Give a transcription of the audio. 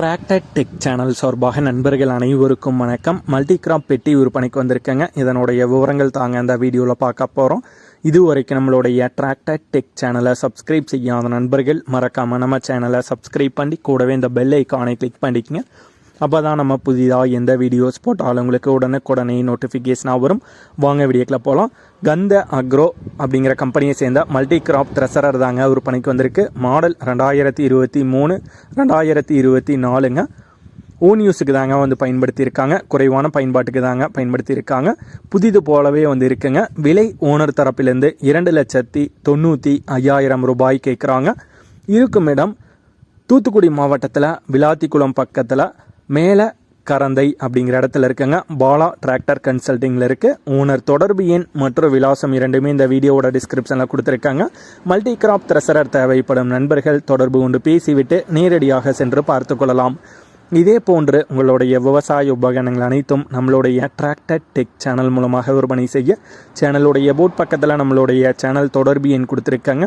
Tractor tech channel சார்பாக நண்பர்கள் அனைவருக்கும் வணக்கம். மல்டி கிராப் பெட்டி விற்பனைக்கு வந்திருக்கேங்க. இதனுடைய விவரங்கள் தாங்க அந்த வீடியோவில் பார்க்க போகிறோம் இது வரைக்கும் நம்மளுடைய டிராக்டர் டெக் சேனலை சப்ஸ்கிரைப் செய்யாத நண்பர்கள் மறக்காமல் நம்ம சேனலை சப்ஸ்கிரைப் பண்ணி கூடவே இந்த பெல் ஐக்கானை கிளிக் பண்ணிக்கங்க. அப்போ தான் நம்ம புதிதாக எந்த வீடியோஸ் போட்டாலும் உங்களுக்கு உடனுக்குடனே நோட்டிஃபிகேஷனாக வரும். வாங்க வீடியோக்கில் போகலாம் கந்த அக்ரோ அப்படிங்கிற கம்பெனியை சேர்ந்த மல்டி கிராப் த்ரெஷரர் தாங்க விற்பனைக்கு வந்திருக்கு. மாடல் ரெண்டாயிரத்தி இருபத்தி மூணு ரெண்டாயிரத்தி இருபத்தி நாலுங்க. ஓன் யூஸுக்கு தாங்க வந்து பயன்படுத்தியிருக்காங்க. குறைவான பயன்பாட்டுக்கு தாங்க பயன்படுத்தியிருக்காங்க. புதிது போலவே வந்து இருக்குங்க. விலை ஓனர் தரப்பிலேருந்து இரண்டு லட்சத்தி தொண்ணூற்றி ஐயாயிரம் ரூபாய் கேட்குறாங்க இருக்கும் இடம் தூத்துக்குடி மாவட்டத்தில் விளாத்திக்குளம் பக்கத்தில் மேலே கரந்தை அப்படிங்கிற இடத்துல இருக்குங்க. பாலா டிராக்டர் கன்சல்டிங்கில் இருக்குது ஓனர் தொடர்பு எண் மற்றும் விலாசம் இரண்டுமே இந்த வீடியோவோட டிஸ்கிரிப்ஷனில் கொடுத்துருக்காங்க. மல்டி கிராப் த்ரெசரர் தேவைப்படும் நண்பர்கள் தொடர்பு கொண்டு பேசிவிட்டு நேரடியாக சென்று பார்த்து கொள்ளலாம். இதே போன்று உங்களுடைய விவசாய உபகரணங்கள் அனைத்தும் நம்மளுடைய டிராக்டர் டெக் சேனல் மூலமாக விற்பனை செய்ய சேனலுடைய போட் பக்கத்தில் நம்மளுடைய சேனல் தொடர்பு எண் கொடுத்துருக்காங்க.